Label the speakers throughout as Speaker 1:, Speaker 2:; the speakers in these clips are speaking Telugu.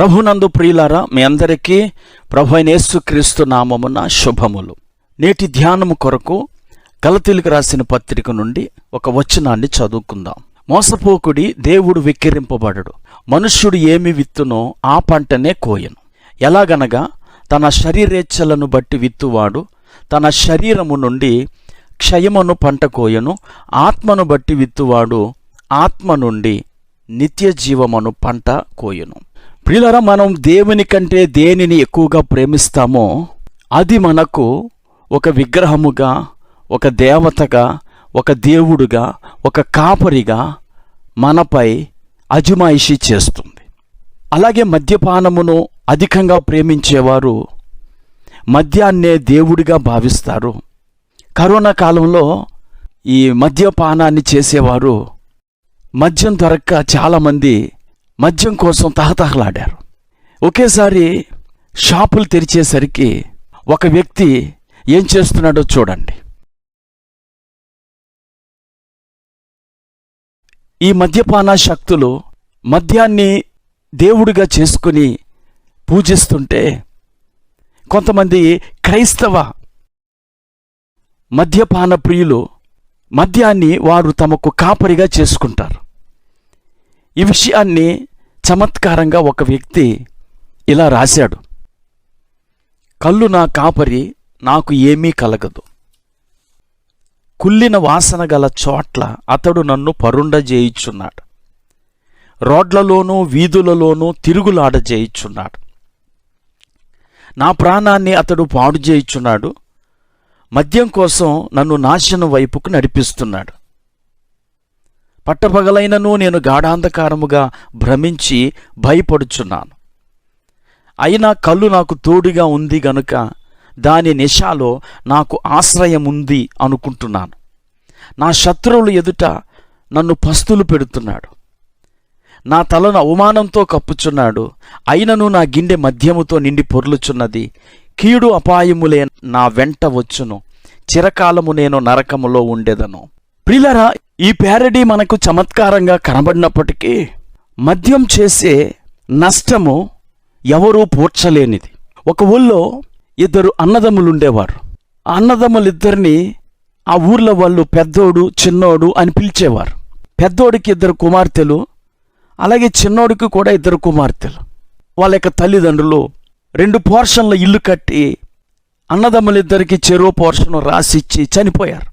Speaker 1: ప్రభునందు ప్రియులారా మీ అందరికీ ప్రభు అయిన యేసుక్రీస్తు నామమున శుభములు. నేటి ధ్యానము కొరకు కలతీలకు రాసిన పత్రిక నుండి ఒక వచనాన్ని చదువుకుందాం. మోసపోకుడి దేవుడు విక్కిరింపబడడు. మనుష్యుడు ఏమి విత్తునో ఆ పంటనే కోయను. ఎలాగనగా తన శరీరేచ్ఛలను బట్టి విత్తువాడు తన శరీరము నుండి క్షయమును పంట కోయను. ఆత్మను బట్టి విత్తువాడు ఆత్మ నుండి నిత్య జీవమును పంట కోయను. ప్రియులరా మనం దేవుని కంటే దేనిని ఎక్కువగా ప్రేమిస్తామో అది మనకు ఒక విగ్రహముగా ఒక దేవతగా ఒక దేవుడుగా ఒక కాపరిగా మనపై అజమాయిషి చేస్తుంది. అలాగే మద్యపానమును అధికంగా ప్రేమించేవారు మద్యాన్నే దేవుడిగా భావిస్తారు. కరోనా కాలంలో ఈ మద్యపానాన్ని చేసేవారు మద్యం దొరక్క చాలామంది మద్యం కోసం తహతహలాడారు. ఒకేసారి షాపులు తెరిచేసరికి ఒక వ్యక్తి ఏం చేస్తున్నాడో చూడండి. ఈ మద్యపాన శక్తులు మద్యాన్ని దేవుడిగా చేసుకుని పూజిస్తుంటే కొంతమంది క్రైస్తవ మద్యపాన ప్రియులు మద్యాన్ని వారు తమకు కాపరిగా చేసుకుంటారు. ఈ విషయాన్ని చమత్కారంగా ఒక వ్యక్తి ఇలా రాశాడు. కళ్ళు నా కాపరి నాకు ఏమీ కలగదు. కుళ్ళిన వాసన గల చోట్ల అతడు నన్ను పరుండజేయుచున్నాడు. రోడ్లలోనూ వీధులలోనూ తిరుగులాడజేయుచున్నాడు. నా ప్రాణాన్ని అతడు పాడు చేయుచున్నాడు మద్యం కోసం నన్ను నాశనం వైపుకు నడిపిస్తున్నాడు. పట్టపగలైనను నేను గాఢాంధకారముగా భ్రమించి భయపడుచున్నాను. అయినా కళ్ళు నాకు తోడుగా ఉంది గనుక దాని నిషాలో నాకు ఆశ్రయం ఉంది అనుకుంటున్నాను. నా శత్రువులు ఎదుట నన్ను పస్తులు పెడుతున్నాడు. నా తలను అవమానంతో కప్పుచున్నాడు. అయినను నా గిన్నె మద్యముతో నిండి పొర్లుచున్నది. కీడు అపాయములే నా వెంట వచ్చును. చిరకాలము నేను నరకములో ఉండేదను. ప్రిలరా ఈ ప్యారడీ మనకు చమత్కారంగా కనబడినప్పటికీ మద్యం చేసే నష్టము ఎవరూ పూడ్చలేనిది. ఒక ఊళ్ళో ఇద్దరు అన్నదమ్ములుండేవారు. ఆ అన్నదమ్ములిద్దరినీ ఆ ఊర్లో వాళ్ళు పెద్దోడు చిన్నోడు అని పిలిచేవారు. పెద్దోడికి ఇద్దరు కుమార్తెలు అలాగే చిన్నోడికి కూడా ఇద్దరు కుమార్తెలు. వాళ్ళ యొక్క తల్లిదండ్రులు రెండు పోర్షన్ల ఇల్లు కట్టి అన్నదమ్ములిద్దరికి చెరువు పోర్షన్ రాసిచ్చి చనిపోయారు.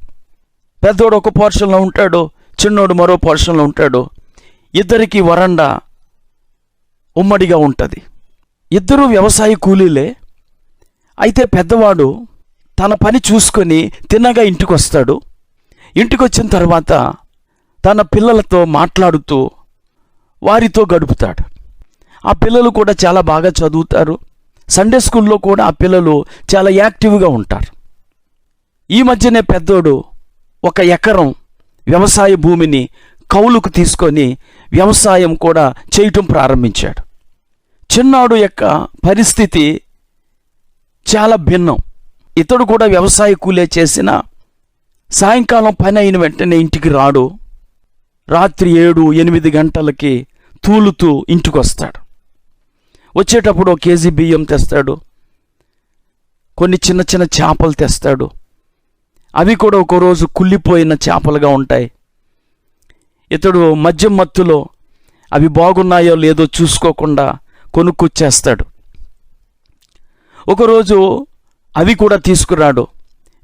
Speaker 1: పెద్దోడు ఒక పోర్షన్లో ఉంటాడు చిన్నోడు మరో పోర్షన్లో ఉంటాడు. ఇద్దరికి వరండా ఉమ్మడిగా ఉంటుంది. ఇద్దరు వ్యవసాయ కూలీలే. అయితే పెద్దవాడు తన పని చూసుకొని తిన్నగా ఇంటికి వస్తాడు ఇంటికి వచ్చిన తర్వాత తన పిల్లలతో మాట్లాడుతూ వారితో గడుపుతాడు. ఆ పిల్లలు కూడా చాలా బాగా చదువుతారు. సండే స్కూల్లో కూడా ఆ పిల్లలు చాలా యాక్టివ్గా ఉంటారు. ఈ మధ్యనే పెద్దోడు ఒక ఎకరం వ్యవసాయ భూమిని కౌలుకు తీసుకొని వ్యవసాయం కూడా చేయటం ప్రారంభించాడు. చిన్నాడు యొక్క పరిస్థితి చాలా భిన్నం. ఇతడు కూడా వ్యవసాయ కూలే చేసిన సాయంకాలం పని అయిన వెంటనే ఇంటికి రాడు. రాత్రి ఏడు ఎనిమిది గంటలకి తూలుతూ ఇంటికి వస్తాడు వచ్చేటప్పుడు ఒక కేజీ బియ్యం తెస్తాడు. కొన్ని చిన్న చిన్న చేపలు తెస్తాడు. అవి కూడా ఒకరోజు కుళ్ళిపోయిన చేపలుగా ఉంటాయి. ఇతడు మద్యం మత్తులో అవి బాగున్నాయో లేదో చూసుకోకుండా కొనుక్కొచ్చేస్తాడు. ఒకరోజు అవి కూడా తీసుకురాడు.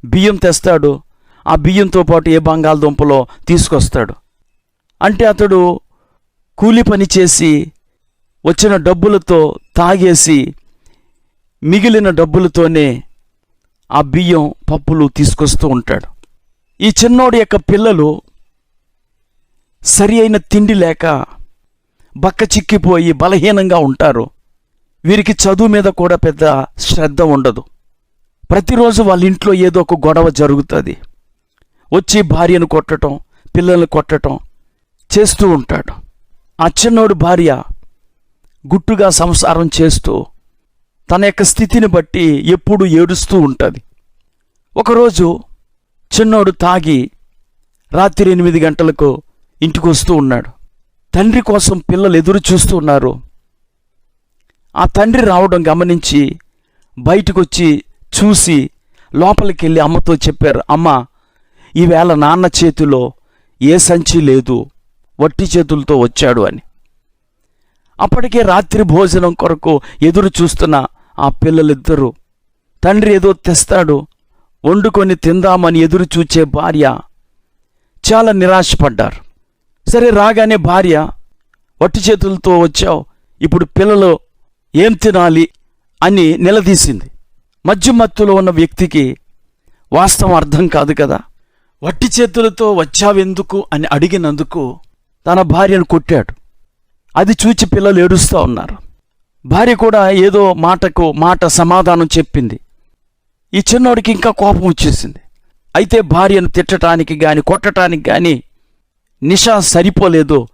Speaker 1: బియ్యం తెస్తాడు. ఆ బియ్యంతో పాటు ఏ బంగాళదుంపలో తీసుకొస్తాడు. అంటే అతడు కూలి పని చేసి వచ్చిన డబ్బులతో తాగేసి మిగిలిన డబ్బులతోనే ఆ బియ్యం పప్పులు తీసుకొస్తూ ఉంటాడు. ఈ చిన్నోడి యొక్క పిల్లలు సరి అయిన తిండి లేక బక్క చిక్కిపోయి బలహీనంగా ఉంటారు. వీరికి చదువు మీద కూడా పెద్ద శ్రద్ధ ఉండదు. ప్రతిరోజు వాళ్ళ ఇంట్లో ఏదో ఒక గొడవ జరుగుతుంది. వచ్చి భార్యను కొట్టడం పిల్లల్ని కొట్టడం చేస్తూ ఉంటాడు. ఆ చిన్నోడు భార్య గుట్టుగా సంసారం చేస్తూ తన యొక్క స్థితిని బట్టి ఎప్పుడు ఏడుస్తూ ఉంటుంది. ఒకరోజు చిన్నోడు తాగి రాత్రి ఎనిమిది గంటలకు ఇంటికి వస్తూ ఉన్నాడు. తండ్రి కోసం పిల్లలు ఎదురు చూస్తూ ఉన్నారు. ఆ తండ్రి రావడం గమనించి బయటకు వచ్చి చూసి లోపలికి వెళ్ళి అమ్మతో చెప్పారు అమ్మ ఈవేళ నాన్న చేతిలో ఏ సంచి లేదు వట్టి చేతులతో వచ్చాడు అని. అప్పటికే రాత్రి భోజనం కొరకు ఎదురు చూస్తున్న ఆ పిల్లలిద్దరూ తండ్రి ఏదో తెస్తాడు వండుకొని తిందామని ఎదురు చూచే భార్య చాలా నిరాశపడ్డారు. సరే రాగానే భార్య వట్టి చేతులతో వచ్చావు ఇప్పుడు పిల్లలు ఏం తినాలి అని నిలదీసింది. మధ్య మత్తులో ఉన్న వ్యక్తికి వాస్తవం అర్థం కాదు కదా. వట్టి చేతులతో వచ్చావెందుకు అని అడిగినందుకు తన భార్యను కొట్టాడు. అది చూచి పిల్లలు ఏడుస్తూ ఉన్నారు. భార్య కూడా ఏదో మాటకు మాట సమాధానం చెప్పింది. ఈ చిన్నోడికి ఇంకా కోపం వచ్చేసింది. అయితే భార్యను తిట్టడానికి గాని కొట్టడానికి కానీ నిషా సరిపోలేదు.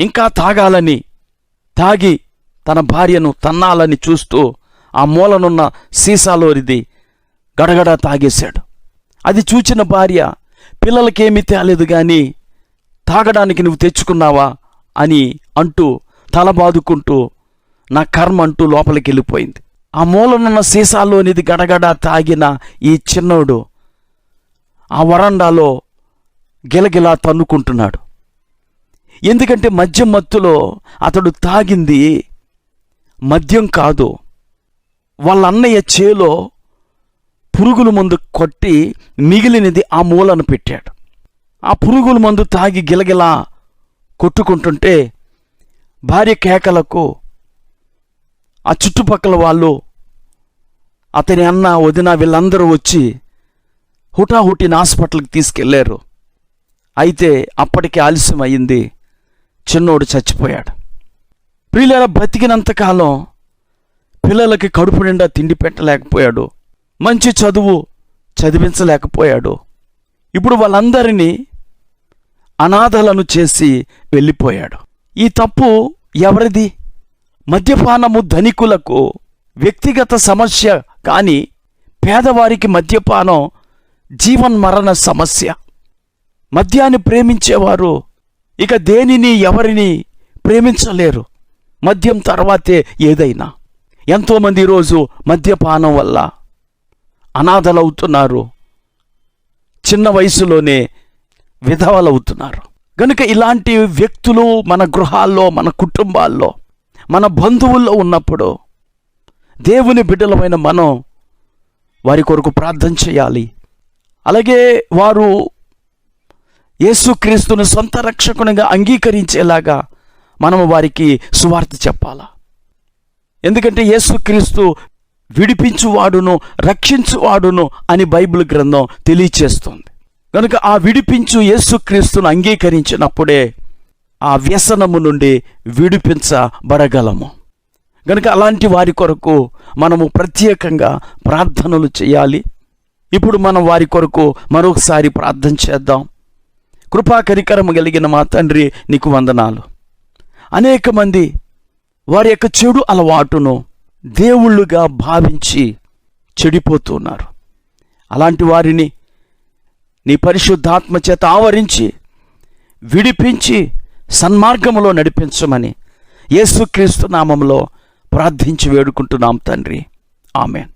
Speaker 1: ఇంకా తాగాలని తాగి తన భార్యను తన్నాలని చూస్తూ ఆ మూలనున్న సీసాలోరిది గడగడ తాగేశాడు. అది చూచిన భార్య పిల్లలకేమీ తేలేదు కానీ తాగడానికి నువ్వు తెచ్చుకున్నావా? అని అంటూ తల బాదుకుంటూ నా కర్మ అంటూ లోపలికి వెళ్ళిపోయింది. ఆ మూలనున్న సీసాలోనిది గడగడ తాగిన ఈ చిన్నోడు ఆ వరండాలో గిలగిలా తన్నుకుంటున్నాడు. ఎందుకంటే మద్యం మత్తులో అతడు తాగింది మద్యం కాదు. వాళ్ళ అన్నయ్య చేలో పురుగుల మందు కొట్టి మిగిలినది ఆ మూలను పెట్టాడు. ఆ పురుగుల మందు తాగి గిలగిలా కొట్టుకుంటుంటే భార్య కేకలకు ఆ చుట్టుపక్కల వాళ్ళు అతని అన్న వదిన వీళ్ళందరూ వచ్చి హుటాహుటిని హాస్పిటల్కి తీసుకెళ్ళారు. అయితే అప్పటికి ఆలస్యం అయింది. చిన్నోడు చచ్చిపోయాడు. ప్రియుల బతికినంతకాలం పిల్లలకి కడుపు నిండా తిండి పెట్టలేకపోయాడు. మంచి చదువు చదివించలేకపోయాడు. ఇప్పుడు వాళ్ళందరినీ అనాథలను చేసి వెళ్ళిపోయాడు. ఈ తప్పు ఎవరిది? మద్యపానము ధనికులకు వ్యక్తిగత సమస్య కానీ పేదవారికి మద్యపానం జీవన్మరణ సమస్య. మద్యాన్ని ప్రేమించేవారు ఇక దేనిని ఎవరిని ప్రేమించలేరు. మద్యం తర్వాతే ఏదైనా. ఎంతోమంది ఈరోజు మద్యపానం వల్ల అనాథలవుతున్నారు. చిన్న వయసులోనే విధవలవుతున్నారు. గనుక ఇలాంటి వ్యక్తులు మన గృహాల్లో మన కుటుంబాల్లో మన బంధువుల్లో ఉన్నప్పుడు దేవుని బిడ్డలమైన మనం వారి కొరకు ప్రార్థన చేయాలి. అలాగే వారు యేసుక్రీస్తుని సొంత రక్షకునిగా అంగీకరించేలాగా మనము వారికి సువార్త చెప్పాలా? ఎందుకంటే యేసుక్రీస్తు విడిపించువాడును రక్షించువాడును అని బైబిల్ గ్రంథం తెలియచేస్తుంది. కనుక ఆ విడిపించు యేసుక్రీస్తును అంగీకరించినప్పుడే ఆ వ్యసనము నుండి విడిపించబడగలము. గనుక అలాంటి వారి కొరకు మనము ప్రత్యేకంగా ప్రార్థనలు చేయాలి. ఇప్పుడు మనం వారి కొరకు మరొకసారి ప్రార్థన చేద్దాం. కృపా కరికరము కలిగిన మా తండ్రి నీకు వందనాలు. అనేక మంది వారి యొక్క చెడు అలవాటును దేవుళ్ళుగా భావించి చెడిపోతున్నారు. అలాంటి వారిని నీ పరిశుద్ధాత్మ చేత ఆవరించి విడిపించి సన్మార్గములో నడిపించమని యేసుక్రీస్తు నామంలో ప్రార్థించి వేడుకుంటున్నాం తండ్రి. ఆమెన్.